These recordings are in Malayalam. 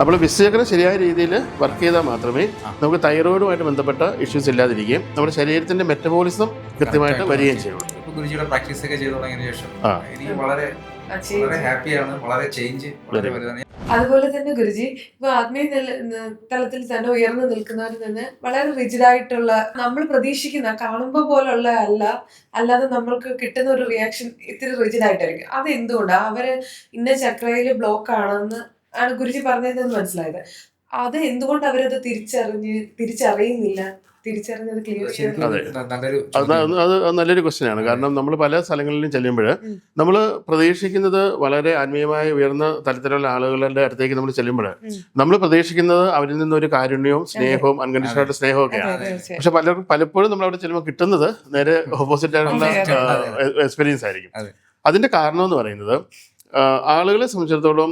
അപ്പോൾ വിശ്വചക്രം ശരിയായ രീതിയിൽ വർക്ക് ചെയ്താൽ മാത്രമേ നമുക്ക് തൈറോയിഡുമായിട്ട് ബന്ധപ്പെട്ട ഇഷ്യൂസ് ഇല്ലാതിരിക്കുകയും നമ്മുടെ ശരീരത്തിന്റെ മെറ്റബോളിസം കൃത്യമായിട്ട് വരികയും ചെയ്യുള്ളൂ. ഇപ്പൊ ഗുരുജിയുടെ പ്രാക്ടീസ് ഒക്കെ ചെയ്തു തുടങ്ങിയതിനു ശേഷം. എനിക്ക് വളരെ വളരെ ഹാപ്പിയാണ് വളരെ ചേഞ്ച് വളരെ വലുതാണ്. അതുപോലെ തന്നെ ഗുരുജി ഇപ്പൊ ആത്മീയ തലത്തിൽ തന്നെ ഉയർന്നു നിൽക്കുന്നവർ തന്നെ വളരെ റിജിഡ് ആയിട്ടുള്ള നമ്മൾ പ്രതീക്ഷിക്കുന്ന കാണുമ്പോൾ പോലുള്ള അല്ല അല്ലാതെ നമ്മൾക്ക് കിട്ടുന്ന ഒരു റിയാക്ഷൻ ഇത്തിരി റിജിഡ് ആയിട്ടായിരിക്കും. അത് എന്തുകൊണ്ടാണ് അവർ ഇന്ന ചക്രയിൽ ബ്ലോക്ക് ആണെന്ന് ആണ് ഗുരുജി പറഞ്ഞതെന്ന് മനസ്സിലായത്. അത് എന്തുകൊണ്ട് അവരത് തിരിച്ചറിഞ്ഞ് തിരിച്ചറിയുന്നില്ല? അത് അത്. നല്ലൊരു ക്വസ്റ്റ്യൻ ആണ്. കാരണം നമ്മൾ പല സ്ഥലങ്ങളിലും ചെല്ലുമ്പോൾ നമ്മൾ പ്രതീക്ഷിക്കുന്നത് വളരെ ആത്മീയമായി ഉയർന്ന തലത്തിലുള്ള ആളുകളുടെ അടുത്തേക്ക് നമ്മൾ ചെല്ലുമ്പോൾ നമ്മൾ പ്രതീക്ഷിക്കുന്നത് അവരിൽ നിന്ന് ഒരു കാരുണ്യവും സ്നേഹവും അൺകണ്ടീഷണൽ സ്നേഹവും ഒക്കെയാണ് പക്ഷെ പലർക്കും പലപ്പോഴും നമ്മൾ അവിടെ ചെല്ലുമ്പോൾ കിട്ടുന്നത് നേരെ ഓപ്പോസിറ്റ് ആയിട്ടുള്ള. എക്സ്പീരിയൻസ് ആയിരിക്കും. അതിന്റെ കാരണം എന്ന് പറയുന്നത് ആളുകളെ സംബന്ധിച്ചിടത്തോളം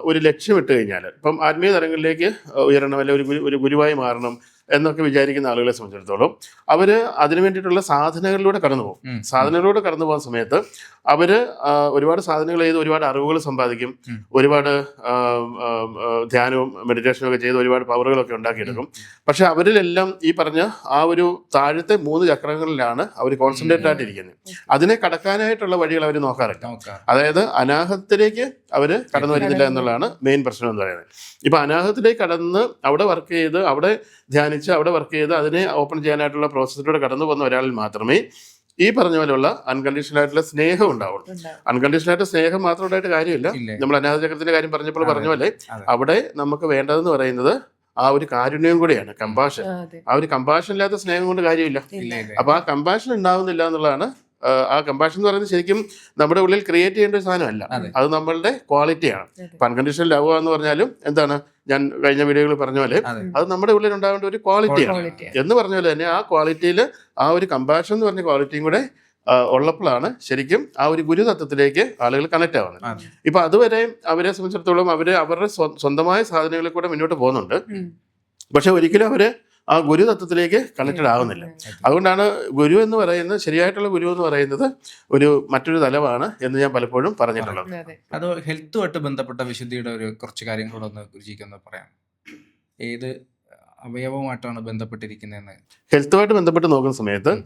ഒരു ലക്ഷ്യം ഇട്ട് കഴിഞ്ഞാൽ ഇപ്പം ആത്മീയ തലങ്ങളിലേക്ക് ഉയരണം അല്ലെങ്കിൽ ഒരു ഒരു ഗുരുവായി മാറണം എന്നൊക്കെ വിചാരിക്കുന്ന ആളുകളെ സംബന്ധിച്ചിടത്തോളം അവർ അതിനു വേണ്ടിയിട്ടുള്ള സാധനങ്ങളിലൂടെ കടന്നു പോകും സാധനങ്ങളിലൂടെ കടന്നു പോകുന്ന സമയത്ത് അവർ ഒരുപാട് സാധനങ്ങൾ ചെയ്ത് ഒരുപാട് അറിവുകൾ സമ്പാദിക്കും. ഒരുപാട് ധ്യാനവും മെഡിറ്റേഷനും ഒക്കെ ചെയ്ത് ഒരുപാട് പവറുകളൊക്കെ ഉണ്ടാക്കിയെടുക്കും. പക്ഷെ അവരിലെല്ലാം ഈ പറഞ്ഞ ആ ഒരു താഴത്തെ മൂന്ന് ചക്രങ്ങളിലാണ് അവർ കോൺസെൻട്രേറ്റ് ആയിട്ടിരിക്കുന്നത്. അതിനെ കടക്കാനായിട്ടുള്ള വഴികൾ അവർ നോക്കാറില്ല. അതായത് അനാഹത്തിലേക്ക് അവർ കടന്നു വരുന്നില്ല എന്നുള്ളതാണ് മെയിൻ പ്രശ്നം എന്ന് പറയുന്നത്. ഇപ്പൊ അനാഹത്തിലേക്ക് കടന്ന് അവിടെ വർക്ക് ചെയ്ത് അവിടെ ധ്യാനിച്ച് അവിടെ വർക്ക് ചെയ്ത് അതിനെ ഓപ്പൺ ചെയ്യാനായിട്ടുള്ള പ്രോസസ്സിലൂടെ കടന്നു പോകുന്ന ഒരാളിൽ മാത്രമേ ഈ പറഞ്ഞ പോലെയുള്ള അൺകണ്ടീഷണൽ ആയിട്ടുള്ള സ്നേഹം ഉണ്ടാവുള്ളൂ. അൺകണ്ടീഷണൽ ആയിട്ട് സ്നേഹം മാത്രം ഉണ്ടായിട്ട് കാര്യമില്ല. നമ്മൾ അനാഥ ചക്രത്തിന്റെ കാര്യം പറഞ്ഞപ്പോൾ. പറഞ്ഞ പോലെ അവിടെ നമുക്ക് വേണ്ടതെന്ന് പറയുന്നത് ആ ഒരു കാരുണ്യം കൂടിയാണ് കമ്പാഷൻ ആ ഒരു കമ്പാഷൻ ഇല്ലാത്ത സ്നേഹം കൊണ്ട് കാര്യമില്ല. അപ്പൊ ആ കമ്പാഷൻ ഉണ്ടാവുന്നില്ല എന്നുള്ളതാണ് ആ, കമ്പാഷൻ എന്ന് പറയുന്നത് ശരിക്കും നമ്മുടെ ഉള്ളിൽ ക്രിയേറ്റ് ചെയ്യേണ്ട ഒരു സാധനമല്ല. അത്. നമ്മളുടെ ക്വാളിറ്റിയാണ്. ഇപ്പൊ അൺകണ്ടീഷണൽ ലവ് എന്ന് പറഞ്ഞാലും എന്താണ്? ഞാൻ കഴിഞ്ഞ വീഡിയോകളിൽ പറഞ്ഞ പോലെ അത്. നമ്മുടെ ഉള്ളിൽ ഉണ്ടാവേണ്ട ഒരു ക്വാളിറ്റിയാണ് ക്വാളിറ്റി എന്ന് പറഞ്ഞ പോലെ തന്നെ ആ ക്വാളിറ്റിയിൽ ആ ഒരു കമ്പാഷൻ എന്ന് പറഞ്ഞ ക്വാളിറ്റിയും കൂടെ ഉള്ളപ്പോഴാണ് ശരിക്കും ആ ഒരു ഗുരുതത്വത്തിലേക്ക് ആളുകൾ കണക്ട് ആവുന്നത്. ഇപ്പൊ അതുവരെ അവരെ സംബന്ധിച്ചിടത്തോളം അവർ അവരുടെ സ്വന്തമായ സാധനങ്ങളിൽ കൂടെ മുന്നോട്ട് പോകുന്നുണ്ട്. പക്ഷെ ഒരിക്കലും അവർ ആ ഗുരുതത്വത്തിലേക്ക് കണക്റ്റഡ് ആവുന്നില്ല അതുകൊണ്ടാണ് ഗുരു എന്ന് പറയുന്നത് ശരിയായിട്ടുള്ള ഗുരു എന്ന് പറയുന്നത് ഒരു മറ്റൊരു തലമാണ് എന്ന് ഞാൻ പലപ്പോഴും പറഞ്ഞിട്ടുള്ളത്. അതെ അത്. ഹെൽത്തുമായിട്ട് ബന്ധപ്പെട്ട വിശുദ്ധിയുടെ ഒരു കുറച്ച് കാര്യങ്ങളോടൊന്ന് ഗുരുജിക്കൊന്ന് പറയാം. ഏത് അവയവമായിട്ടാണ് ബന്ധപ്പെട്ടിരിക്കുന്നതെന്ന്. ഹെൽത്തുമായിട്ട് ബന്ധപ്പെട്ട് നോക്കുന്ന സമയത്ത് ഉം.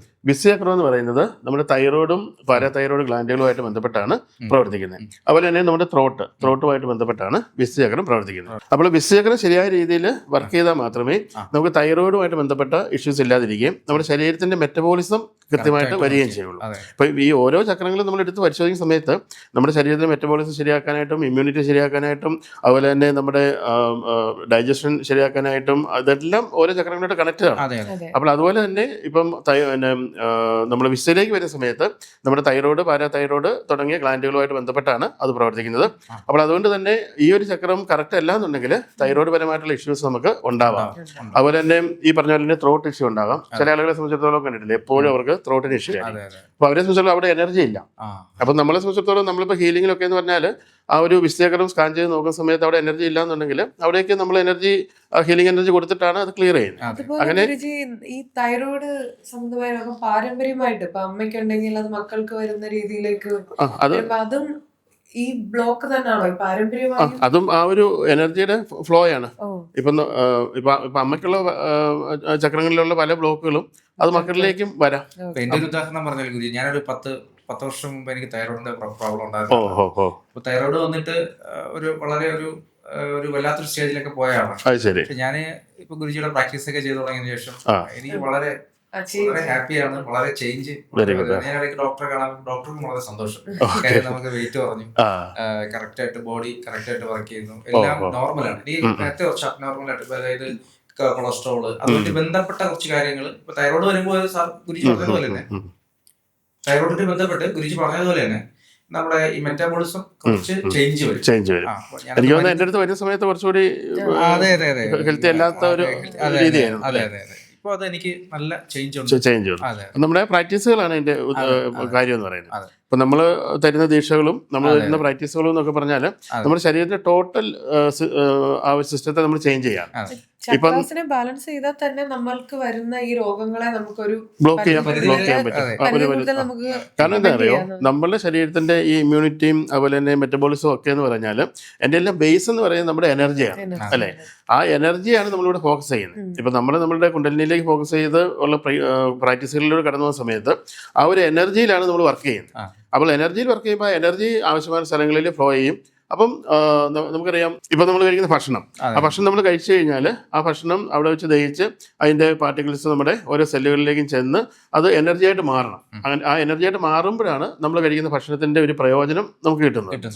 എന്ന് പറയുന്നത് നമ്മുടെ തൈറോയിഡും പാരാതൈറോയിഡ് ഗ്ലാൻഡുകളുമായിട്ട് ബന്ധപ്പെട്ടാണ്. പ്രവർത്തിക്കുന്നത്. അതുപോലെ തന്നെ നമ്മുടെ ത്രോട്ട് ത്രോട്ടുമായിട്ട് ബന്ധപ്പെട്ടാണ് വിസ്യചക്രം പ്രവർത്തിക്കുന്നത്. അപ്പോൾ വിസ്യചക്രം ശരിയായ രീതിയിൽ വർക്ക് ചെയ്താൽ മാത്രമേ നമുക്ക് തൈറോയിഡുമായിട്ട് ബന്ധപ്പെട്ട ഇഷ്യൂസ് ഇല്ലാതിരിക്കുകയും നമ്മുടെ ശരീരത്തിന്റെ മെറ്റബോളിസം കൃത്യമായിട്ട് വരികയും ചെയ്യുള്ളൂ. അപ്പം അപ്പോൾ ഈ ഓരോ ചക്രങ്ങളും നമ്മൾ എടുത്ത് പരിശോധിക്കുന്ന സമയത്ത് നമ്മുടെ ശരീരത്തിലെ മെറ്റബോളിസം ശരിയാക്കാനായിട്ടും ഇമ്മ്യൂണിറ്റി ശരിയാക്കാനായിട്ടും അതുപോലെ തന്നെ നമ്മുടെ ഡൈജഷൻ ശരിയാക്കാനായിട്ടും അതെല്ലാം ഓരോ ചക്രങ്ങളായിട്ട് കണക്റ്റഡ് ആണ്. അപ്പോൾ അതുപോലെ തന്നെ ഇപ്പം തൈ പിന്നെ നമ്മൾ വിസയിലേക്ക് വരുന്ന സമയത്ത് നമ്മുടെ തൈറോയ്ഡ് പാരാതൈറോയ്ഡ് തുടങ്ങിയ ഗ്ലാൻഡുകളുമായിട്ട് ബന്ധപ്പെട്ടാണ് അത് പ്രവർത്തിക്കുന്നത്. അപ്പോൾ അതുകൊണ്ട് തന്നെ ഈ ഒരു ചക്രം കറക്റ്റ് അല്ല എന്നുണ്ടെങ്കിൽ തൈറോയ്ഡ് പരമായിട്ടുള്ള ഇഷ്യൂസ് നമുക്ക് ഉണ്ടാവാം. അതുപോലെ തന്നെ ഈ പറഞ്ഞ പോലെ തന്നെ ത്രോട്ട് ഇഷ്യൂ ഉണ്ടാകാം. ചില ആളുകളെ സംബന്ധിച്ചിടത്തോളം കണ്ടിട്ടില്ല? എപ്പോഴും അവർക്ക് ത്രോട്ടിന് ഇഷ്യൂ ആയിരിക്കും. അപ്പോൾ അവരെ സംബന്ധിച്ചിടത്തോളം അവിടെ എനർജി ഇല്ല. അപ്പൊ നമ്മളെ സംബന്ധിച്ചിടത്തോളം നമ്മളിപ്പോ ഹീലിംഗിലൊക്കെ എന്ന് പറഞ്ഞാൽ ആ ഒരു വിശദീകരണം സ്കാൻ ചെയ്ത് നോക്കുന്ന സമയത്ത് അവിടെ എനർജി ഇല്ല എന്നുണ്ടെങ്കിൽ അവിടേക്ക് നമ്മൾ എനർജി ഹീലിംഗ് എനർജി കൊടുത്തിട്ടാണ് അത് ക്ലിയർ ചെയ്യുന്നത്. അങ്ങനെ- ഈ തൈറോയ്ഡ് സംബന്ധമായ രോഗം പാരമ്പര്യമായിട്ട് ഇപ്പൊ അമ്മയ്ക്കുണ്ടെങ്കിൽ അത് മക്കൾക്ക് വരുന്ന രീതിയിലേക്ക് അതും ഈ ബ്ലോക്ക് തന്നെയാണോ പാരമ്പര്യമായി അതും ആ ഒരു എനർജിയുടെ ഫ്ലോ ആണ് ഇപ്പം ഇപ്പൊ അമ്മയ്ക്കുള്ള ചക്രങ്ങളിലുള്ള പല ബ്ലോക്കുകളും അത് മക്കളിലേക്കും വരാം. എന്റെ ഒരു ഉദാഹരണം പറഞ്ഞാൽ ഗുരുജി ഞാനൊരു പത്ത് പത്ത് വർഷം മുമ്പ് എനിക്ക് തൈറോയിഡിന്റെ പ്രോബ്ലം ഉണ്ടായിരുന്നു. അപ്പൊ തൈറോയിഡ് വന്നിട്ട് ഒരു വളരെ ഒരു ഒരു വല്ലാത്തൊരു സ്റ്റേജിലൊക്കെ പോയാണ് ശരി. ഞാൻ ഇപ്പൊ ഗുരുജിയുടെ പ്രാക്ടീസ് ഒക്കെ ചെയ്തു തുടങ്ങിയതിനു ശേഷം എനിക്ക് വളരെ. വളരെ ഹാപ്പിയാണ് വളരെ ചേഞ്ച് Very ഞാൻ ഇടയ്ക്ക് ഡോക്ടറെ കാണാൻ ഡോക്ടർക്കും വളരെ സന്തോഷം. Okay. കാര്യം നമുക്ക് വെയിറ്റ് കുറഞ്ഞു. ആ. കറക്റ്റ് ആയിട്ട് ബോഡി കറക്റ്റ് ആയിട്ട് വർക്ക് ചെയ്യുന്നു. എല്ലാം നോർമലാണ് ഈ ഉം. നേരത്തെ കുറച്ച് അബ്നോർമൽ ആയിട്ട് അതായത് കൊളസ്ട്രോൾ അതുമായിട്ട് ബന്ധപ്പെട്ട കുറച്ച് കാര്യങ്ങൾ. ഇപ്പൊ തൈറോയ്ഡ് വരുമ്പോൾ സാർ ഗുരുജി പറഞ്ഞതുപോലെ തന്നെ ഉം, ഉം. തൈറോയിഡിന് ബന്ധപ്പെട്ട് ഗുരുജി പറഞ്ഞതുപോലെ തന്നെ നമ്മുടെ ഈ മെറ്റാബോളിസം കുറച്ച് ചേഞ്ച് വരും. ചേഞ്ച് വരും. എനിക്ക് തോന്നുന്നു എന്റെ അടുത്ത് വരുന്ന സമയത്ത് കുറച്ചുകൂടി അതെ അതെ അതെ. ഹെൽത്തി അല്ലാത്ത ഒരു രീതിയായിരുന്നു. അതെ അതെ അതെ. ഇപ്പൊ അത് എനിക്ക് നല്ല ചേഞ്ച് ഉണ്ട് ചേഞ്ച് ഉണ്ട് നമ്മുടെ പ്രാക്ടീസുകളാണ് അതെ. കാര്യം എന്ന് പറയുന്നത്. ഇപ്പൊ നമ്മൾ തരുന്ന ദീക്ഷകളും നമ്മൾ തരുന്ന പ്രാക്ടീസുകളും എന്നൊക്കെ പറഞ്ഞാൽ. നമ്മുടെ ശരീരത്തിന്റെ ടോട്ടൽ ആ ഒരു സിസ്റ്റത്തെ നമ്മൾ ചേഞ്ച് ചെയ്യാം ചക്രാസിനെ ബാലൻസ് ചെയ്താൽ തന്നെ നമ്മൾക്ക് വരുന്ന ഈ രോഗങ്ങളെ നമുക്കൊരു ബ്ലോക്ക് ചെയ്യാൻ ബ്ലോക്ക് ചെയ്യാൻ പറ്റും. കാരണം എന്താ അറിയോ? നമ്മുടെ നമ്മളുടെ ശരീരത്തിന്റെ ഈ ഇമ്മ്യൂണിറ്റിയും അതുപോലെ തന്നെ മെറ്റബോളിസം ഒക്കെ എന്ന് പറഞ്ഞാൽ എന്റെ എല്ലാം ബേസ് എന്ന് പറയുന്നത് നമ്മുടെ എനർജിയാണ് അല്ലെ? ആ എനർജിയാണ് നമ്മളിവിടെ ഫോക്കസ് ചെയ്യുന്നത്. ഇപ്പൊ ഇപ്പം നമ്മൾ നമ്മുടെ കുണ്ടലിനിലേക്ക് ഫോക്കസ് ചെയ്ത് ഉള്ള പ്രാക്ടീസുകളിലൂടെ കടന്നു പോകുന്ന സമയത്ത് ആ ഒരു എനർജിയിലാണ് നമ്മൾ വർക്ക് ചെയ്യുന്നത്. അപ്പോൾ എനർജിയിൽ വർക്ക് ചെയ്യുമ്പോൾ എനർജി ആവശ്യമായ സ്ഥലങ്ങളിൽ ഫ്ലോ ചെയ്യും. അപ്പം നമുക്കറിയാം ഇപ്പം നമ്മൾ കഴിക്കുന്ന ഭക്ഷണം. ആ ഭക്ഷണം നമ്മൾ കഴിച്ചു കഴിഞ്ഞാൽ ആ ഭക്ഷണം അവിടെ വെച്ച് ദഹിച്ച് അതിന്റെ പാർട്ടിക്കിൾസ് നമ്മുടെ ഓരോ സെല്ലുകളിലേക്കും ചെന്ന് അത് എനർജിയായിട്ട് മാറണം. അങ്ങനെ ആ എനർജി ആയിട്ട് മാറുമ്പോഴാണ് നമ്മൾ കഴിക്കുന്ന ഭക്ഷണത്തിന്റെ ഒരു പ്രയോജനം നമുക്ക് കിട്ടുന്നത്.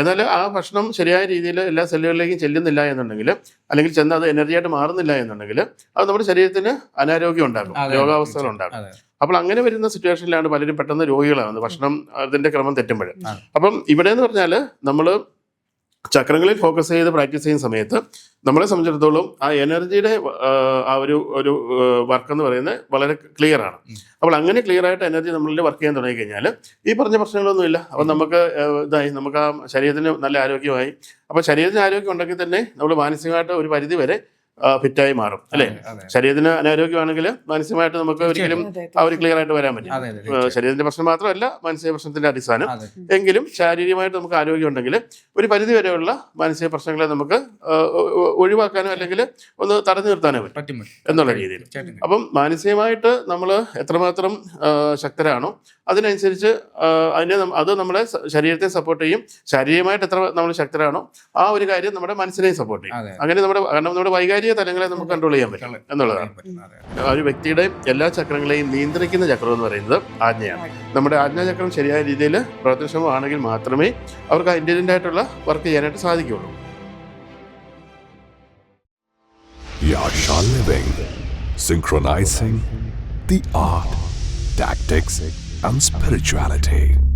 എന്നാൽ ആ ഭക്ഷണം ശരിയായ രീതിയിൽ എല്ലാ സെല്ലുകളിലേക്കും ചെല്ലുന്നില്ല എന്നുണ്ടെങ്കിൽ അല്ലെങ്കിൽ ചെന്ന് അത് എനർജിയായിട്ട് മാറുന്നില്ല എന്നുണ്ടെങ്കിൽ അത് നമ്മുടെ ശരീരത്തിന് അനാരോഗ്യം ഉണ്ടാകും രോഗാവസ്ഥകൾ ഉണ്ടാകും അപ്പോൾ അങ്ങനെ വരുന്ന സിറ്റുവേഷനിലാണ് പലരും പെട്ടെന്ന് രോഗികളാകുന്നത്. ഭക്ഷണം അതിന്റെ ക്രമം തെറ്റുമ്പോൾ. അപ്പം ഇവിടെ എന്ന് പറഞ്ഞാൽ നമ്മൾ ചക്രങ്ങളിൽ ഫോക്കസ് ചെയ്ത് പ്രാക്ടീസ് ചെയ്യുന്ന സമയത്ത് നമ്മളെ സംബന്ധിച്ചിടത്തോളം ആ എനർജിയുടെ ആ ഒരു ഒരു വർക്ക് എന്ന് പറയുന്നത് വളരെ ക്ലിയർ ആണ്. അപ്പോൾ അങ്ങനെ ക്ലിയർ ആയിട്ട് എനർജി നമ്മളിൽ വർക്ക് ചെയ്യാൻ തുടങ്ങി കഴിഞ്ഞാൽ ഈ പറഞ്ഞ പ്രശ്നങ്ങളൊന്നുമില്ല. അപ്പം നമുക്ക് ഇതായി. നമുക്ക് ആ ശരീരത്തിന് നല്ല ആരോഗ്യമായി. അപ്പോൾ ശരീരത്തിന് ആരോഗ്യം ഉണ്ടെങ്കിൽ തന്നെ നമ്മൾ മാനസികമായിട്ട് ഒരു പരിധി വരെ ഫിറ്റായി മാറും അല്ലേ? ശരീരത്തിന് അനാരോഗ്യമാണെങ്കിൽ മാനസികമായിട്ട് നമുക്ക് ഒരിക്കലും അവർ ആ ഒരു ക്ലിയർ ആയിട്ട് വരാൻ പറ്റും. ശരീരത്തിന്റെ പ്രശ്നം മാത്രമല്ല മാനസിക പ്രശ്നത്തിന്റെ അടിസ്ഥാനം. എങ്കിലും ശാരീരികമായിട്ട് നമുക്ക് ആരോഗ്യം ഉണ്ടെങ്കിൽ ഒരു പരിധി വരെയുള്ള മാനസിക പ്രശ്നങ്ങളെ നമുക്ക് ഒഴിവാക്കാനോ അല്ലെങ്കിൽ ഒന്ന് തടഞ്ഞു നിർത്താനോ പറ്റും. എന്നുള്ള രീതിയിൽ. അപ്പം മാനസികമായിട്ട് നമ്മൾ എത്രമാത്രം ശക്തരാണോ അതിനനുസരിച്ച് അതിനെ അത് നമ്മുടെ ശരീരത്തെ സപ്പോർട്ട് ചെയ്യും. ശാരീരികമായിട്ട് എത്ര നമ്മൾ ശക്തരാണോ ആ ഒരു കാര്യം നമ്മുടെ മനസ്സിനെയും സപ്പോർട്ട് ചെയ്യും. അങ്ങനെ നമ്മുടെ കാരണം നമ്മുടെ വൈകാരിക തലങ്ങളെ നമുക്ക് കൺട്രോൾ ചെയ്യാൻ പറ്റും എന്നുള്ളതാണ്. ഒരു വ്യക്തിയുടെ എല്ലാ ചക്രങ്ങളെയും നിയന്ത്രിക്കുന്ന ചക്രം എന്ന് പറയുന്നത് ആജ്ഞയാണ്. നമ്മുടെ ആജ്ഞാചക്രം ശരിയായ രീതിയിൽ പ്രവർത്തനക്ഷമമാണെങ്കിൽ മാത്രമേ അവർക്ക് ഇന്റലിജന്റ് ആയിട്ടുള്ള വർക്ക് ചെയ്യാനായിട്ട് സാധിക്കുകയുള്ളൂ. Yasha Living, synchronizing the art, tactics, and spirituality.